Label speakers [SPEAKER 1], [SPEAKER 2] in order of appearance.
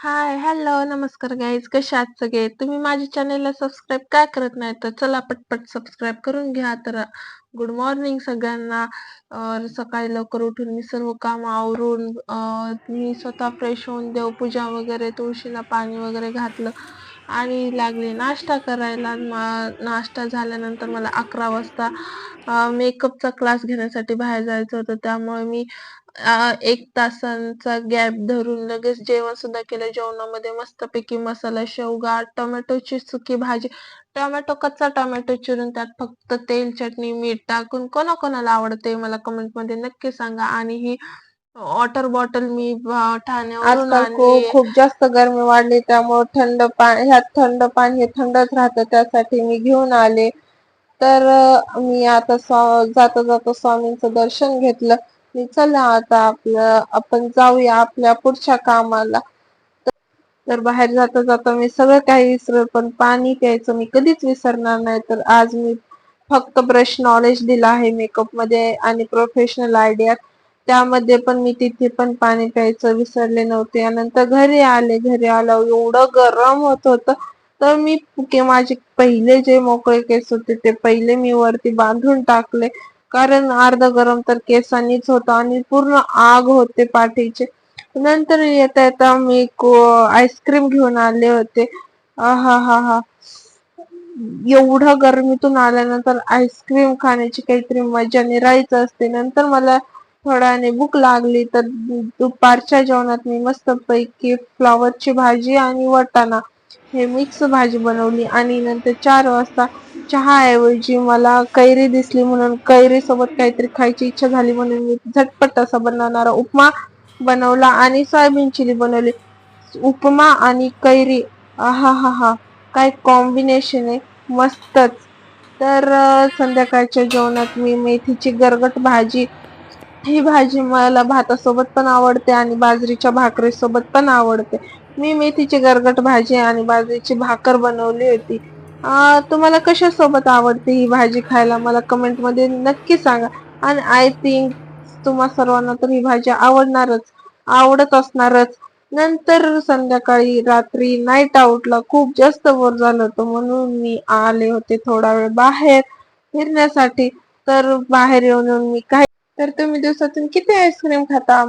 [SPEAKER 1] Hi hello नमस्कार guys कशा आहात सगळे? तुम्ही माझ्या चॅनेलला सबस्क्राईब काय करत नाही तर चला पटपट सबस्क्राईब करून घ्या. तर गुड मॉर्निंग सगळ्यांना. सकाळी लवकर उठून मी सर्व काम आवरून मी स्वतः फ्रेश होऊन देवपूजा वगैरे तुळशीला पाणी वगैरे घातलं. आणि लागले नाश्ता करायला. नाश्ता झाल्यानंतर मला अकरा वाजता मेकअपचा क्लास घेण्यासाठी बाहेर जायचं होतं. त्यामुळे मी एक तासांचा गॅप धरून लगेच जेवण सुद्धा केलं. जेवणामध्ये मस्तपैकी मसाला शेवगा टोमॅटोची सुकी भाजी टोमॅटो कच्चा टोमॅटो चिरून त्यात फक्त तेल चटणी मीठ टाकून कोणाकोणाला आवडते मला कमेंटमध्ये नक्की सांगा. आणि ही वॉटर बॉटल मी अं, ठाण्यावरून
[SPEAKER 2] आजकाल खूप
[SPEAKER 1] आणली.
[SPEAKER 2] खूप जास्त गरमी वाढली त्यामुळे थंड पाणी ह्यात थंड पाणी हे थंडच राहतं त्यासाठी मी घेऊन आले. तर अं, मी आता स्वा- जाता जाता स्वामींचं दर्शन घेतलं. मी चला आता आपलं आपण जाऊया आपल्या पुढच्या कामाला. तर बाहेर जाता जाता मी सगळं काही विसरल पण पाणी प्यायचं मी कधीच विसरणार नाही. तर आज मी फक्त ब्रश नॉलेज दिला आहे मेकअपमध्ये आणि प्रोफेशनल आयडिया त्यामध्ये पण मी तिथे पण पाणी प्यायचं विसरले नव्हते. नंतर घरी आले. घरी आल्यावर एवढं गरम होत होतं. तर मी माझे पहिले जे मोकळे केस होते ते पहिले मी वरती बांधून टाकले. कारण अर्ध गरम तर केसांनीच होतं आणि पूर्ण आग होते पाठीचे. नंतर येता येता मी आईस्क्रीम घेऊन आले होते. हा हा हा. एवढं गरमीतून आल्यानंतर आईस्क्रीम खाण्याची काहीतरी मजा निराळीच असते. नंतर मला थोड्याने भूक लागली तर दुपारच्या जेवणात मी मस्त पैकी फ्लॉवरची भाजी आणि वटाणा हे मिक्स भाजी बनवली. आणि नंतर चार वाजता चहाऐवजी मला कैरी दिसली म्हणून कैरी सोबत काहीतरी खायची इच्छा झाली म्हणून मी झटपट असा बनवणारा उपमा बनवला आणि सोयाबीन चिली बनवली. उपमा आणि कैरी हा हा हा काय कॉम्बिनेशन आहे? मस्तच. तर संध्याकाळच्या जेवणात मी मेथीची गरगट भाजी ही भाजी मला भातासोबत पण आवडते आणि बाजरीच्या भाकरीसोबत पण आवडते. मी मेथीची गरगट भाजी आणि बाजरीची भाकर बनवली होती. तुम्हाला कशासोबत आवडते ही भाजी खायला? मला कमेंटमध्ये नक्की सांगा. आणि आय थिंक तुम्हा सर्वांना तर ही भाजी आवडणारच आवडत असणारच. नंतर संध्याकाळी रात्री नाईट आउटला खूप जास्त बोर झालं होतं म्हणून मी आले होते थोडा वेळ बाहेर फिरण्यासाठी. तर बाहेर येऊन येऊन मी काय तर तुम्ही दिवसातून किती आईस्क्रीम खाता?